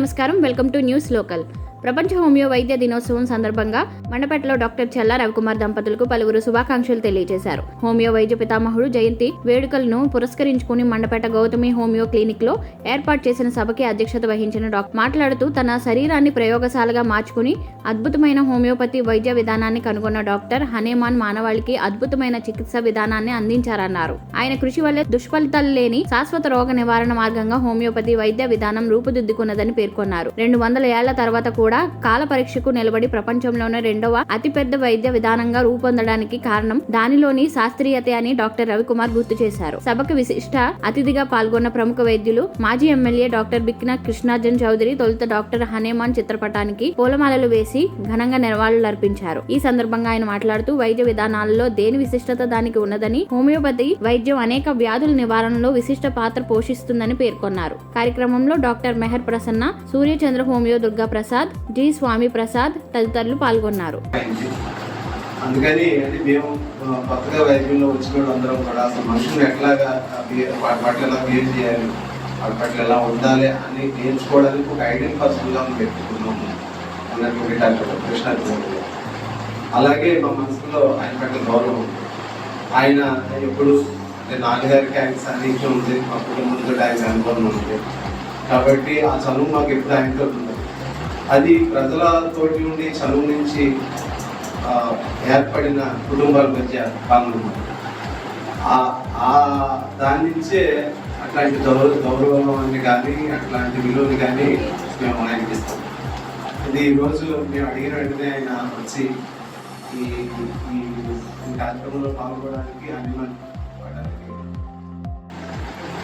నమస్కారం welcome to news local ప్రపంచ homeo వైద్య దినోత్సవం సందర్భంగా మండపేటలో డాక్టర్ చల్లా రవికుమార్ దంపతులకు పలువురు శుభాకాంక్షలు తెలియజేశారు. హోమియో వైద్య పితామహుడు జయంతి వేడుకలను పురస్కరించుకుని మండపేట గౌతమి హోమియో క్లినిక్లో ఏర్పాటు చేసిన సభకి అధ్యక్షత వహించిన డాక్టర్ మాట్లాడుతూ తన శరీరాన్ని ప్రయోగశాలగా మార్చుకుని అద్భుతమైన హోమియోపతి వైద్య విధానాన్ని కనుగొన్న డాక్టర్ హనేమాన్ మానవాళికి అద్భుతమైన చికిత్స విధానాన్ని అందించారన్నారు. ఆయన కృషి వల్లే దుష్ఫలితాలు లేని శాశ్వత రోగ నివారణ మార్గంగా హోమియోపతి వైద్య విధానం రూపుదిద్దుకున్నదని పేర్కొన్నారు. రెండు వందల ఏళ్ళ తర్వాత కూడా కాల పరీక్షకు నిలబడి ప్రపంచంలోనే రెండవ అతిపెద్ద వైద్య విధానంగా రూపొందడానికి కారణం దానిలోని శాస్త్రీయత అని డాక్టర్ రవికుమార్ గుర్తు చేశారు. సభకు విశిష్ట అతిథిగా పాల్గొన్న ప్రముఖ వైద్యులు మాజీ ఎమ్మెల్యే డాక్టర్ బిక్కిన కృష్ణార్జన్ చౌదరి తొలుత డాక్టర్ హనేమాన్ చిత్రపటానికి పూలమాలలు వేసి ఘనంగా నివాళులర్పించారు. ఈ సందర్భంగా ఆయన మాట్లాడుతూ వైద్య విధానాలలో దేని విశిష్టత దానికి ఉన్నదని హోమియోపతి వైద్యం అనేక వ్యాధుల నివారణలో విశిష్ట పాత్ర పోషిస్తుందని పేర్కొన్నారు. కార్యక్రమంలో doctor Mehar Prasanna Suryachandra homeo Durga Prasad G Swamy Prasad తదితరులు పాల్గొన్నారు. అందుకని అంటే మేము ఆ, కొత్తగా వైద్యంలో వచ్చిన అందరం కూడా అసలు మనుషులు ఎట్లాగా బిహే- వాటి పట్ల ఎలా బిహేవ్ చేయాలి వాటి పట్ల ఎలా ఉండాలి అని నేర్చుకోవడానికి ఒక ఐడియల్ పర్సన్గా పెట్టుకున్నాము. అన్నటువంటి డాక్టర్ కృష్ణ అలాగే మా మనసులో ఆయన పట్ల గౌరవం ఉంది. ఆయన ఎప్పుడు అంటే నాన్నగారికి ఆయన సన్నిహిత్యం ఉంది మా కుటుంబంతో ఆయన అనుభవం ఉంది కాబట్టి ఆ చదువు మాకు ఎప్పుడు ఆయనతో అది ప్రజలతోటి నుండి చదువు నుంచి ఏర్పడిన కుటుంబాల మధ్య కాలం ఆ- దాని నుంచే అట్లాంటి గౌరవ గౌరవాన్ని కానీ అట్లాంటి విలువని కానీ మేము ఆయనకి ఇస్తాం ఇది ఈరోజు మేము అడిగిన వెంటనే ఆయన వచ్చి ఈ ఈ కార్యక్రమంలో పాల్గొనడానికి అన్ని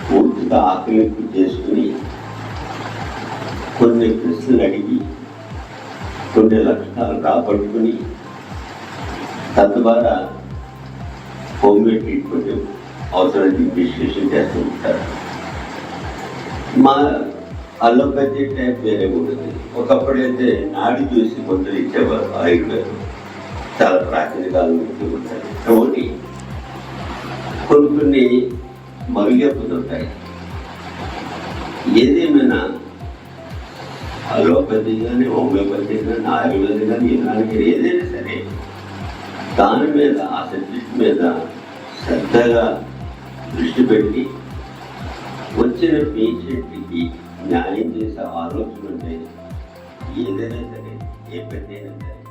పూర్తిగా ఆకలింపు చేసుకుని కొన్ని ప్రశ్నలు అడిగి కొన్ని లక్షణాలు రాబట్టుకుని తద్వారా హోమ్మేడ్ ట్రీట్మెంట్ అవసరాన్ని విశ్లేషణ చేస్తూ ఉంటారు. మా అల్లోపతి టైప్ వేరే ఉంటుంది. ఒకప్పుడైతే నాడి చూసి మందులు ఇచ్చేవారు ఆయుర్వేదం. చాలా ప్రాచీన కాలం నుంచి ఉంటారు కాబట్టి కొన్ని కొన్ని మరుగైపోతుంటాయి. ఏదేమైనా అలోపతి కానీ హోమియోపతి కానీ ఆయుర్వేదం కానీ యునానికి ఏదైనా సరే దాని మీద ఆ సబ్జెక్ట్ మీద శ్రద్ధగా దృష్టి పెట్టి వచ్చిన పేషెంట్కి న్యాయం చేసే ఆలోచన ఉంటే ఏదైనా సరే ఏ పెద్ద సరే